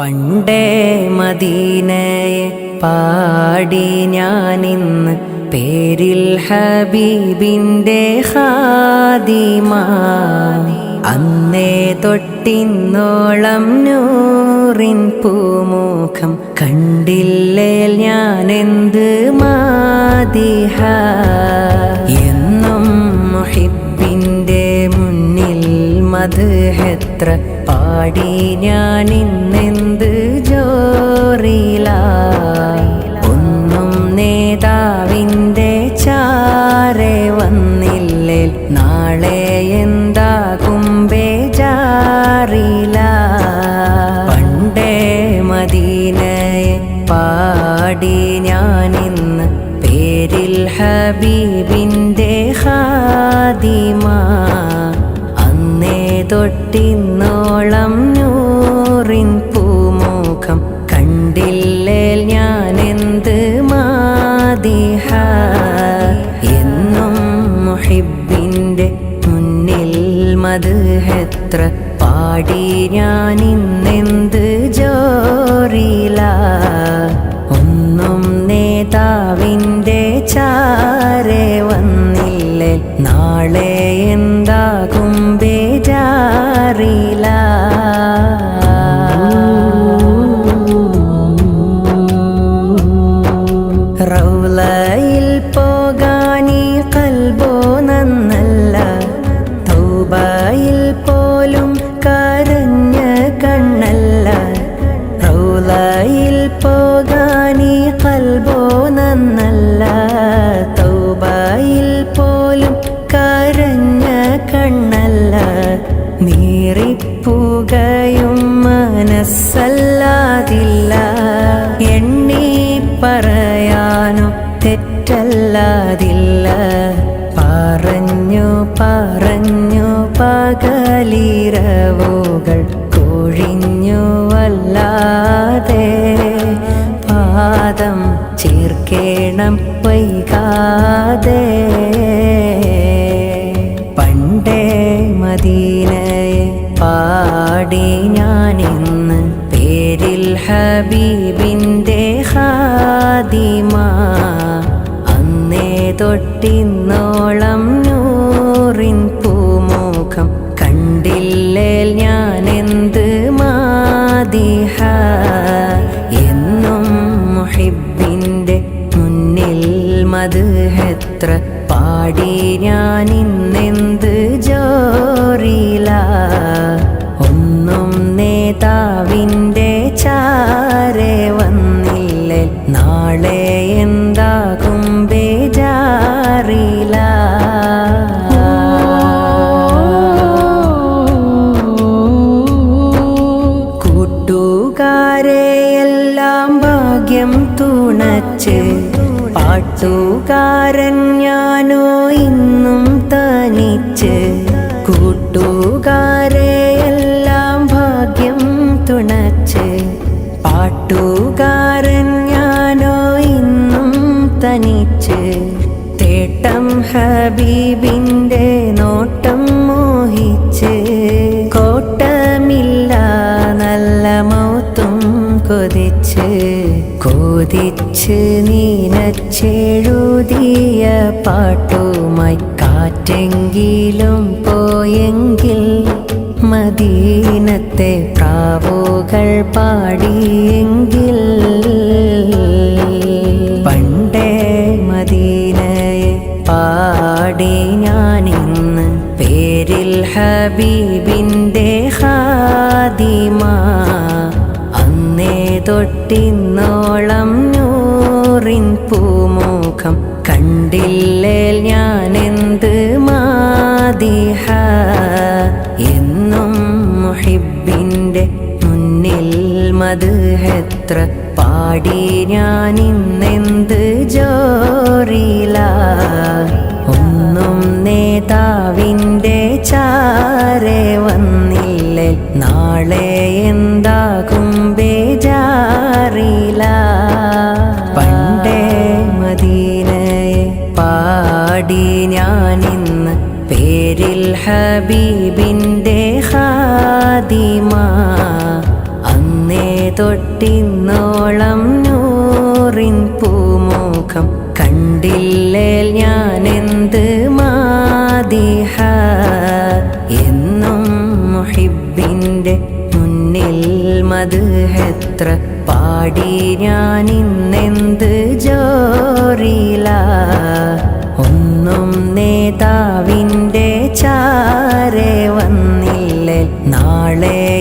പണ്ടേ മദീനയെ പാടി ഞാനിന്ന് പേരിൽ ഹബീബിന്റെ ഹാദിമ അന്നേ തൊട്ടിന്നോളം നൂറിൻ പൂമുഖം കണ്ടില്ലേ ഞാനെന്ത് മാതിഹ എന്നും മുഹിബിന്റെ മുന്നിൽ മധുഹെത്ര പാടി ഞാൻ ഹബീബിന്റെ ഹാദിമ അന്നേ തൊട്ടിന്നോളം നൂറിൻ പൂമുഖം കണ്ടില്ലേ എന്ത് മാതിഹ എന്നും മുഹിബിന്റെ മുന്നിൽ മധുഹെത്ര പാടി ഞാൻ ഇന്നെന്ത് ജോറില? ഒന്നും നേതാവിന്റെ ചാരെ വന്നില്ലേ? നാളെ എന്താകും ബേജാറില. റൗലയിൽ നീറിപ്പുകയും മനസ്സല്ലാതില്ല. എണ്ണി പറയാനോ തെറ്റല്ലാതില്ല. പറഞ്ഞു പറഞ്ഞു പകലിരവുകൾ കൊഴിഞ്ഞു വല്ലാതെ. പാദം ചേർക്കേണം വൈകാതെ. പണ്ടേ മദീനയെ പാടി ഞാനിന്ന് പേരിൽ ഹബീബിന്റെ ഹാദിമ അന്നേ തൊട്ടിന്നോളം നൂറിൻ പൂമുഖം കണ്ടില്ലേ ഞാനെന്ത് മാതിഹ എന്നും മുഹിബിന്റെ മുന്നിൽ മധുഹെത്ര പാടി ഞാനിന്നെന്ത് ഒന്നും നേതാവിന്റെ ചാരെ വന്നില്ലേ? നാളെ എന്താകും ബേജാറില? കൂട്ടുകാരെ എല്ലാം ഭാഗ്യം തുണച്ച് പാട്ടുകാരൻ ഞാനോ ഇന്നും തനിച്ച് കൂട്ടുകാരെ ഹബീബിന്റെ നോട്ടം മോഹിച്ച് കോട്ടമില്ല നല്ല മൗത്തും കൊതിച്ച് കൊതിച്ച് നീനച്ചെഴുതിയ പാട്ടുമായി കാറ്റെങ്കിലും പോയെങ്കിൽ മദീനത്തെ പ്രാവുകൾ പാടിയെങ്കിൽ തൊട്ടിന്നോളം നൂറിൻ പൂമുഖം കണ്ടില്ലേൽ ഞാൻ എന്ത് മാതിഹ? എന്നും മുഹിബിന്റെ മുന്നിൽ മധുഹെത്ര പാടി ഞാൻ ഇന്നെന്ത് ജോറില പേരിൽ ഹബീബിന്റെ ഹാദിമ അന്നേ തൊട്ടിന്നോളം നൂറിൻ പൂമുഖം കണ്ടില്ലേൽ ഞാൻ എന്ത് മാതിഹ എന്നും മുഹിബിന്റെ മുന്നിൽ മധുഹെത്ര പാടി ഞാൻ ഇന്നെന്ത് ജോറില. ഒന്നും നേതാവിന്റെ ചാരെ വന്നില്ലേ നാളെ എന്താകും